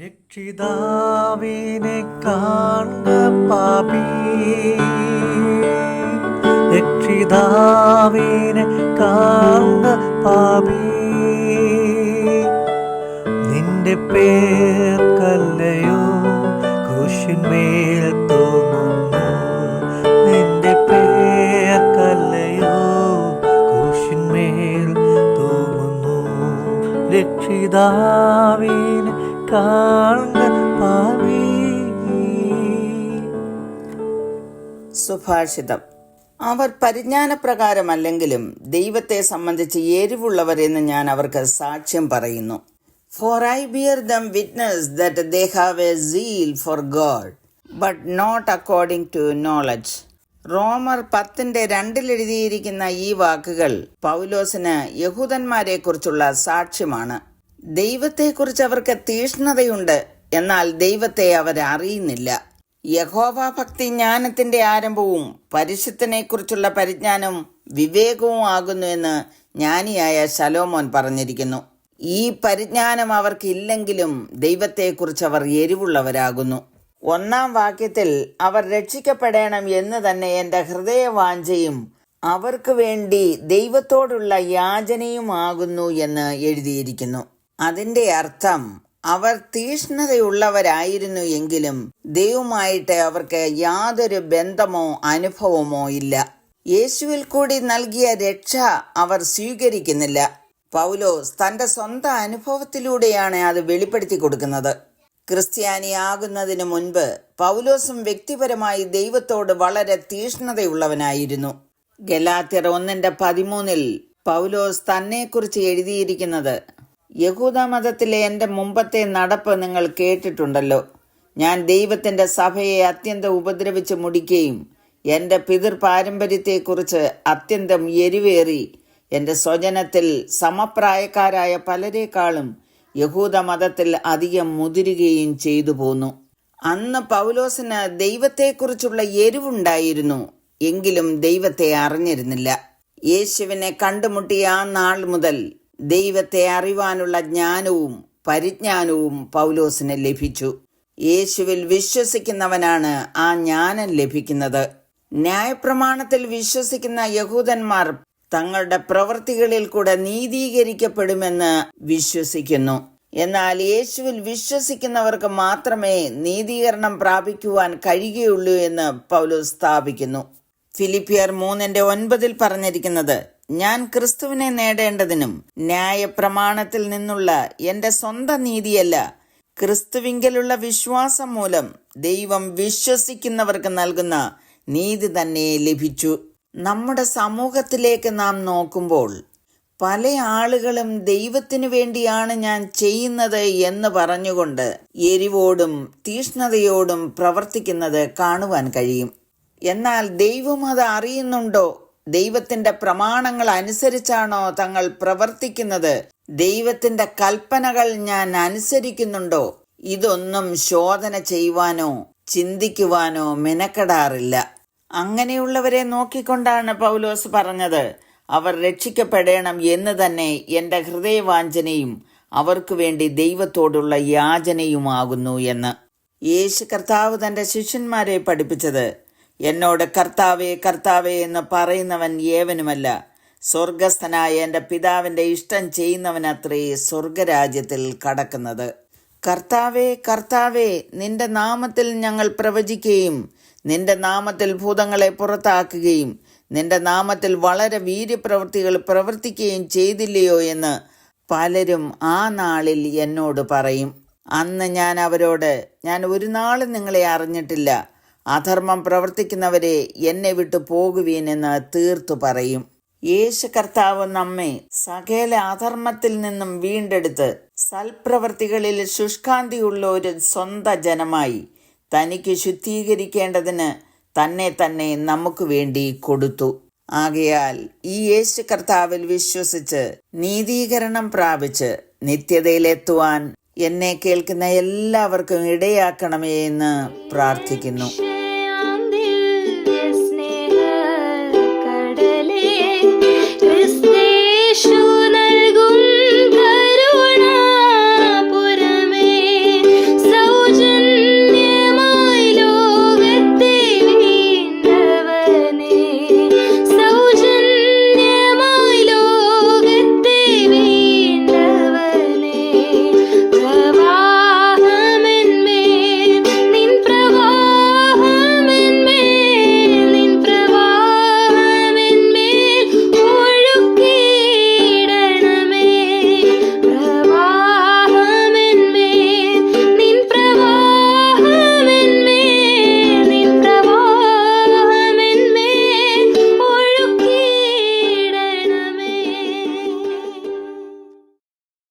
രക്ഷിതാവിനെ കാണ പാപി. രക്ഷിതാവിനെ കാണ പാപി. നിന്റെ പേർക്കല്ലയോ കുശിന്മേൽ തോന്നുന്നു. നിന്റെ പേർക്കല്ലയോ കുശിന്മേൽ തോന്നുന്നു. രക്ഷിതാവിനെ സുഭാഷിതം. അവർ പരിജ്ഞാനപ്രകാരമല്ലെങ്കിലും ദൈവത്തെ സംബന്ധിച്ച് എരിവുള്ളവരെന്ന് ഞാൻ അവർക്ക് സാക്ഷ്യം പറയുന്നു. For I bear them witness that they have a zeal for God but not according to knowledge റോമർ പത്തിന്റെ രണ്ടിലെഴുതിയിരിക്കുന്ന ഈ വാക്കുകൾ പൗലോസിന് യഹൂദന്മാരെ കുറിച്ചുള്ള സാക്ഷ്യമാണ്. ദൈവത്തെക്കുറിച്ച് അവർക്ക് തീഷ്ണതയുണ്ട്. എന്നാൽ ദൈവത്തെ അവർ അറിയുന്നില്ല. യഹോവ ഭക്തി ജ്ഞാനത്തിന്റെ ആരംഭവും പരിശുദ്ധനെക്കുറിച്ചുള്ള പരിജ്ഞാനം വിവേകവും ആകുന്നു എന്ന് ജ്ഞാനിയായ ശലോമോൻ പറഞ്ഞിരിക്കുന്നു. ഈ പരിജ്ഞാനം അവർക്കില്ലെങ്കിലും ദൈവത്തെക്കുറിച്ച് അവർ എരിവുള്ളവരാകുന്നു. ഒന്നാം വാക്യത്തിൽ അവർ രക്ഷിക്കപ്പെടണം എന്ന് തന്നെ എന്റെ ഹൃദയവാഞ്ചയും അവർക്ക് വേണ്ടി ദൈവത്തോടുള്ള യാചനയുമാകുന്നു എന്ന് എഴുതിയിരിക്കുന്നു. അതിന്റെ അർത്ഥം അവർ തീഷ്ണതയുള്ളവരായിരുന്നു എങ്കിലും ദൈവമായിട്ട് അവർക്ക് യാതൊരു ബന്ധമോ അനുഭവമോ ഇല്ല. യേശുവിൽ കൂടി നൽകിയ രക്ഷ അവർ സ്വീകരിക്കുന്നില്ല. പൗലോസ് തന്റെ സ്വന്തം അനുഭവത്തിലൂടെയാണ് അത് വെളിപ്പെടുത്തി കൊടുക്കുന്നത്. ക്രിസ്ത്യാനിയാകുന്നതിന് മുൻപ് പൗലോസും വ്യക്തിപരമായി ദൈവത്തോട് വളരെ തീഷ്ണതയുള്ളവനായിരുന്നു. ഗലാത്യർ ഒന്നിന്റെ പതിമൂന്നിൽ പൗലോസ് തന്നെക്കുറിച്ച് എഴുതിയിരിക്കുന്നത് യഹൂദ മതത്തിലെ എന്റെ മുമ്പത്തെ നടപ്പ് നിങ്ങൾ കേട്ടിട്ടുണ്ടല്ലോ. ഞാൻ ദൈവത്തിന്റെ സഭയെ അത്യന്തം ഉപദ്രവിച്ച് മുടിക്കുകയും എന്റെ പിതൃ പാരമ്പര്യത്തെക്കുറിച്ച് അത്യന്തം എരിവേറി എന്റെ സ്വജനത്തിൽ സമപ്രായക്കാരായ പലരെക്കാളും യഹൂദ മതത്തിൽ അധികം മുതിരുകയും ചെയ്തു പോന്നു. അന്ന് പൗലോസിന് ദൈവത്തെക്കുറിച്ചുള്ള എരിവുണ്ടായിരുന്നു എങ്കിലും ദൈവത്തെ അറിഞ്ഞിരുന്നില്ല. യേശുവിനെ കണ്ടുമുട്ടിയ ആ നാൾ മുതൽ ദൈവത്തെ അറിവാനുള്ള ജ്ഞാനവും പരിജ്ഞാനവും പൗലോസിന് ലഭിച്ചു. യേശുവിൽ വിശ്വസിക്കുന്നവനാണ് ആ ജ്ഞാനം ലഭിക്കുന്നത്. ന്യായപ്രമാണത്തിൽ വിശ്വസിക്കുന്ന യഹൂദന്മാർ തങ്ങളുടെ പ്രവൃത്തികളിൽ കൂടെ നീതീകരിക്കപ്പെടുമെന്ന് വിശ്വസിക്കുന്നു. എന്നാൽ യേശുവിൽ വിശ്വസിക്കുന്നവർക്ക് മാത്രമേ നീതീകരണം പ്രാപിക്കുവാൻ കഴിയുകയുള്ളൂ എന്ന് പൗലോസ് സ്ഥാപിക്കുന്നു. ഫിലിപ്പിയർ മൂന്നിന്റെ ഒൻപതിൽ പറഞ്ഞിരിക്കുന്നത് ഞാൻ ക്രിസ്തുവിനെ നേടേണ്ടതിനും ന്യായപ്രമാണത്തിൽ നിന്നുള്ള എന്റെ സ്വന്തം നീതിയല്ല ക്രിസ്തുവിങ്കലുള്ള വിശ്വാസം മൂലം ദൈവം വിശ്വസിക്കുന്നവർക്ക് നൽകുന്ന നീതി തന്നെ ലഭിച്ചു. നമ്മുടെ സമൂഹത്തിലേക്ക് നാം നോക്കുമ്പോൾ പല ആളുകളും ദൈവത്തിനു വേണ്ടിയാണ് ഞാൻ ചെയ്യുന്നത് എന്ന് പറഞ്ഞുകൊണ്ട് എരിവോടും തീഷ്ണതയോടും പ്രവർത്തിക്കുന്നത് കാണുവാൻ കഴിയും. എന്നാൽ ദൈവം അത് അറിയുന്നുണ്ടോ? ദൈവത്തിന്റെ പ്രമാണങ്ങൾ അനുസരിച്ചാണോ തങ്ങൾ പ്രവർത്തിക്കുന്നത്? ദൈവത്തിന്റെ കൽപ്പനകൾ ഞാൻ അനുസരിക്കുന്നുണ്ടോ? ഇതൊന്നും ശോധന ചെയ്യുവാനോ ചിന്തിക്കുവാനോ മെനക്കെടാറില്ല. അങ്ങനെയുള്ളവരെ നോക്കിക്കൊണ്ടാണ് പൗലോസ് പറഞ്ഞത് അവർ രക്ഷിക്കപ്പെടണം എന്ന് തന്നെ എന്റെ ഹൃദയവാഞ്ചനയും അവർക്ക് വേണ്ടി ദൈവത്തോടുള്ള യാചനയുമാകുന്നു എന്ന്. യേശു കർത്താവ് തന്റെ ശിഷ്യന്മാരെ പഠിപ്പിച്ചത് എന്നോട് കർത്താവേ കർത്താവേ എന്ന് പറയുന്നവൻ ഏവനുമല്ല. സ്വർഗസ്ഥനായ എന്റെ പിതാവിന്റെ ഇഷ്ടം ചെയ്യുന്നവനത്രേ സ്വർഗരാജ്യത്തിൽ കടക്കുന്നത്. കർത്താവേ കർത്താവേ നിന്റെ നാമത്തിൽ ഞങ്ങൾ പ്രവചിക്കുകയും നിന്റെ നാമത്തിൽ ഭൂതങ്ങളെ പുറത്താക്കുകയും നിന്റെ നാമത്തിൽ വളരെ വീര്യപ്രവൃത്തികൾ പ്രവർത്തിക്കുകയും ചെയ്തില്ലയോ എന്ന് പലരും ആ നാളിൽ എന്നോട് പറയും. അന്ന് ഞാൻ അവരോട് ഞാൻ ഒരു നാളും നിങ്ങളെ അറിഞ്ഞിട്ടില്ല. അധർമ്മം പ്രവർത്തിക്കുന്നവരെ എന്നെ വിട്ടു പോകുവീൻ എന്ന് തീർത്തു പറയും. യേശു കർത്താവ് നമ്മെ സകല അധർമ്മത്തിൽ നിന്നും വീണ്ടെടുത്ത് സൽപ്രവർത്തികളിൽ ശുഷ്കാന്തിയുള്ള ഒരു സ്വന്ത ജനമായി തനിക്ക് ശുദ്ധീകരിക്കേണ്ടതിന് തന്നെ തന്നെ നമുക്ക് വേണ്ടി കൊടുത്തു. ആകയാൽ ഈ യേശു കർത്താവിൽ വിശ്വസിച്ച് നീതീകരണം പ്രാപിച്ച് നിത്യതയിലെത്തുവാൻ എന്നെ കേൾക്കുന്ന എല്ലാവർക്കും ഇടയാക്കണമേ എന്ന് പ്രാർത്ഥിക്കുന്നു.